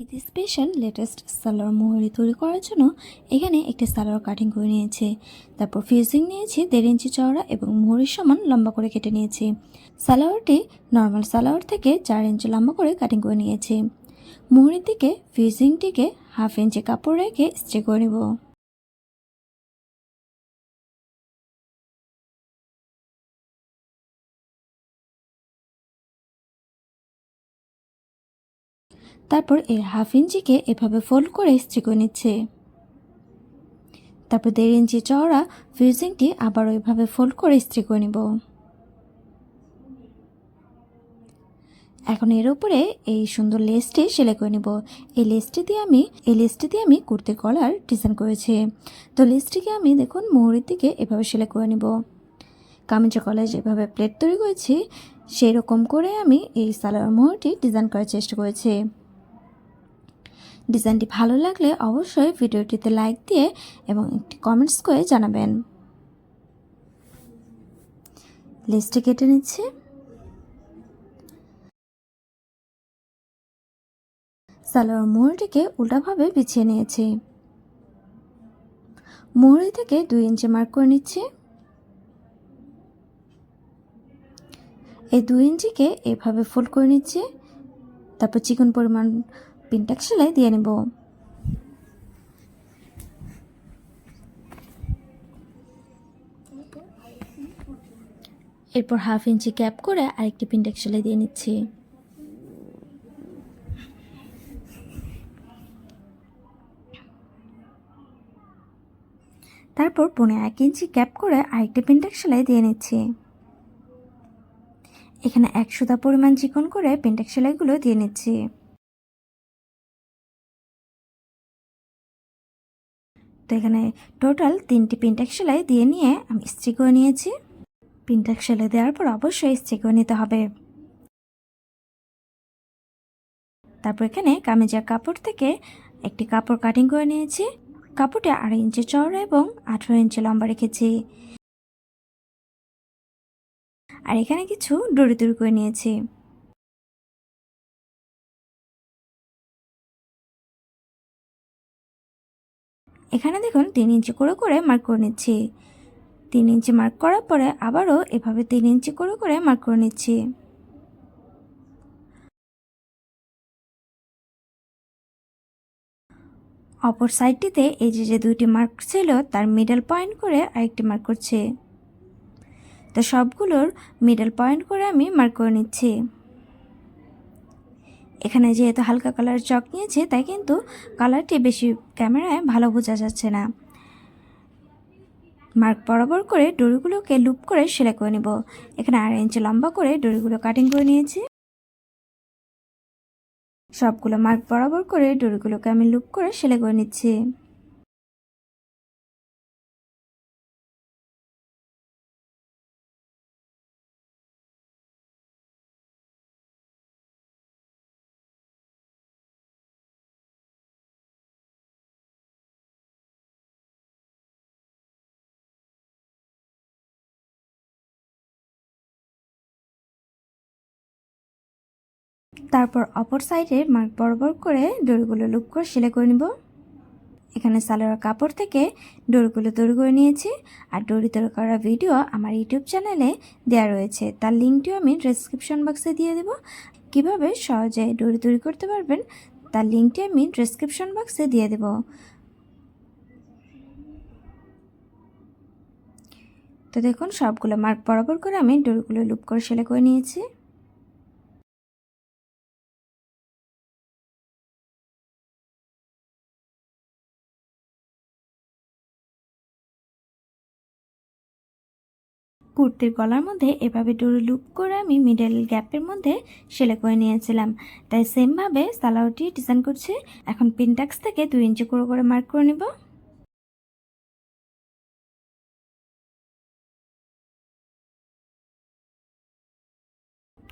Eid special latest salwar মোহরি তৈরি করার জন্য এখানে একটি সালোয়ার কাটিং করে নিয়েছি। তারপর ফিউজিং নিয়েছি দেড় ইঞ্চি চওড়া এবং মোহরির সমান লম্বা করে কেটে নিয়েছি। সালোয়ারটি নর্মাল সালোয়ার থেকে চার ইঞ্চি লম্বা করে কাটিং করে নিয়েছি। মোহরির দিকে ফিউজিংটিকে হাফ ইঞ্চি কাপড় রেখে স্ট্রে করে নেব। তারপর এর হাফ ইঞ্চিকে এভাবে ফোল্ড করে স্ত্রি করে নিচ্ছে। তারপর দেড় ইঞ্চি চওড়া ফিউজিংটি আবারও এভাবে ফোল্ড করে স্ত্রি করে নিব। এখন এর উপরে এই সুন্দর লেসটি সেলাই করে নিব। এই লেসটি দিয়ে আমি, এই লেসটি দিয়ে আমি কুর্তির কলার ডিজাইন করেছি। তো লেসটিকে আমি দেখুন মোহরের দিকে এভাবে সেলাই করে নিব। কামিজের কলার যেভাবে প্লেট তৈরি করেছি সেই রকম করে আমি এই সালোয়ার মোহরটি ডিজাইন করার চেষ্টা করেছি। ডিজাইনটি ভালো লাগলে অবশ্যই ভিডিওটিতে লাইক দিয়ে এবং একটি কমেন্টস করে জানাবেন। লিস্টে কেটে নিচ্ছি। সালোয়ার মোহরটিকে উল্টাভাবে বিছিয়ে নিয়েছি। মোহরি থেকে দুই ইঞ্চি মার্ক করে নিচ্ছি। এই দুই ইঞ্চিকে এভাবে ফোল্ড করে নিচ্ছি। তারপর চিকন পরিমাণ পিনটাক সেলাই দিয়ে নেব। এরপর হাফ ইঞ্চি ক্যাপ করে আরেকটি পিনটাক সেলাই দিয়ে নিচ্ছি। তারপর পনে এক ইঞ্চি ক্যাপ করে আরেকটি পিনটাক সেলাই দিয়ে নিচ্ছি। এখানে এক সুতা পরিমাণ চিকন করে পেন্টাক সেলাইগুলো দিয়ে নিচ্ছি। এখানে টোটাল তিনটি পিনটাক সেলাই দিয়ে নিয়ে আমি ইস্ত্রি করে নিয়েছি। পিনটাক সেলাই দেওয়ার পর অবশ্যই ইস্ত্রি করে নিতে হবে। তারপর এখানে কামিজের কাপড় থেকে একটি কাপড় কাটিং করে নিয়েছি। কাপড়টি আড়াই ইঞ্চি চওড়া এবং আঠেরো ইঞ্চি লম্বা রেখেছি। আর এখানে কিছু ডরি তৈরি করে নিয়েছি। এখানে দেখুন তিন ইঞ্চি করে করে মার্ক করে নিচ্ছি। তিন ইঞ্চি মার্ক করার পরে আবারও এভাবে তিন ইঞ্চি করে করে মার্ক করে নিচ্ছি। অপর সাইডটিতে এই যে যে দুইটি মার্ক ছিল, তার মিডল পয়েন্ট করে আরেকটি মার্ক করছে। তো সবগুলোর মিডল পয়েন্ট করে আমি মার্ক করে নিচ্ছি। এখানে যেহেতু হালকা কালার চক নিয়েছে, তাই কিন্তু কালারটি বেশি ক্যামেরায় ভালো বোঝা যাচ্ছে না। মার্ক বরাবর করে ডোরিগুলোকে লুপ করে সেলাই করে নেব। এখানে আড়াই ইঞ্চি লম্বা করে ডোরিগুলো কাটিং করে নিয়েছি। সবগুলো মার্ক বরাবর করে ডোরিগুলোকে আমি লুপ করে সেলাই করে নিচ্ছি। তারপর অপর সাইডে মার্ক বরাবর করে ডোরগুলো লুপ করে সেলাই করে নিব। এখানে সালোয়ার কাপড় থেকে ডোরগুলো তৈরি করে নিয়েছি। আর ডোরি তৈরি করার ভিডিও আমার ইউটিউব চ্যানেলে দেওয়া রয়েছে। তার লিঙ্কটিও আমি ডিসক্রিপশন বক্সে দিয়ে দেব। কীভাবে সহজে ডোরি তৈরি করতে পারবেন তার লিঙ্কটি আমি ডিসক্রিপশন বক্সে দিয়ে দেব। তো দেখুন, সবগুলো মার্ক বরাবর করে আমি ডোরগুলো লুপ করে সেলাই করে নিয়েছি। কুর্তির গলার মধ্যে এভাবে ডোরি লুপ করে আমি মিডল গ্যাপের মধ্যে সেলাই করে নিয়েছিলাম। তাই সেমভাবে সালোয়ারটি ডিজাইন করছি। এখন পিনটাক্স থেকে দুই ইঞ্চি করে করে মার্ক করে নেব।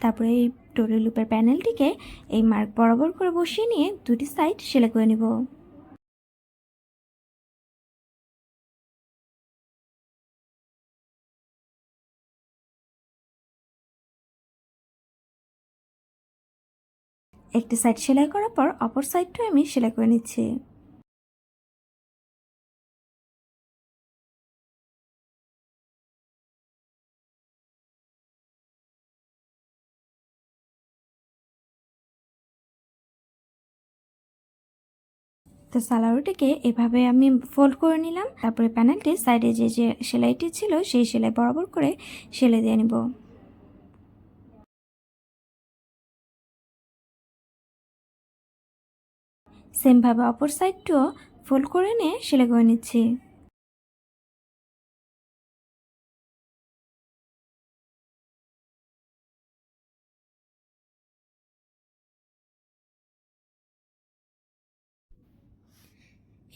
তারপরে এই ডোরি লুপের প্যানেলটিকে এই মার্ক বরাবর করে বসিয়ে নিয়ে দুটি সাইড সেলাই করে নেব। একটি সাইড সেলাই করার পর অপর সাইডটাও আমি সেলাই করে নিচ্ছি। তো সালোয়ারটিকে এভাবে আমি ফোল্ড করে নিলাম। তারপরে প্যানেলটি সাইডে যে যে সেলাইটি ছিল, সেই সেলাই বরাবর করে সেলাই দিয়ে নিব। সেমভাবে অপর সাইডটিও ফোল্ড করে নিয়ে সেলাই করে নিচ্ছি।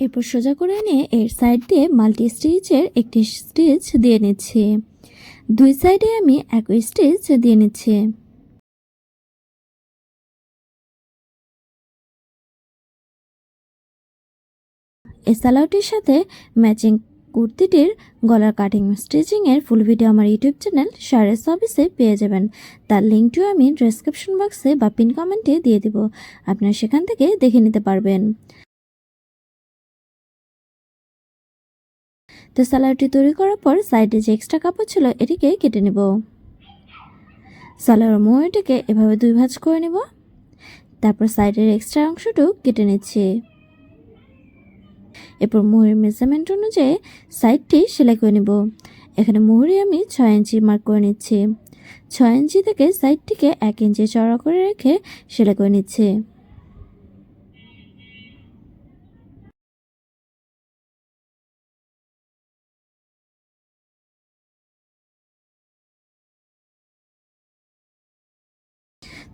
এরপর সোজা করে এনে এর সাইড দিয়ে মাল্টি স্টিচের একটি স্টিচ দিয়ে নিচ্ছি। দুই সাইডে আমি একই স্টিচ দিয়ে নিচ্ছি। এই সালোয়ারটির সাথে ম্যাচিং কুর্তিটির গলার কাটিং স্টিচিংয়ের ফুল ভিডিও আমার ইউটিউব চ্যানেল শারেস অফিসে পেয়ে যাবেন। তার লিঙ্কটিও আমি ডেসক্রিপশন বক্সে বা পিন কমেন্টে দিয়ে দিব। আপনারা সেখান থেকে দেখে নিতে পারবেন। তো সালোয়ারটি তৈরি করার পর সাইডে যে এক্সট্রা কাপড় ছিল এটিকে কেটে নেব। সালোয়ার মোহরটিকে এভাবে দুই ভাঁজ করে নেব। তারপর সাইডের এক্সট্রা অংশটুকু কেটে নিচ্ছি। এরপর মোহরের মেজারমেন্ট অনুযায়ী সাইডটি সেলাই করে নেব। এখানে মোহরে আমি ছয় ইঞ্চি মার্ক করে নিচ্ছি। ছয় ইঞ্চি থেকে সাইডটিকে এক ইঞ্চি চড়া করে রেখে সেলাই করে নিচ্ছি।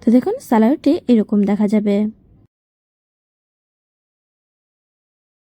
তো দেখুন, সালোয়ারটি এরকম দেখা যাবে।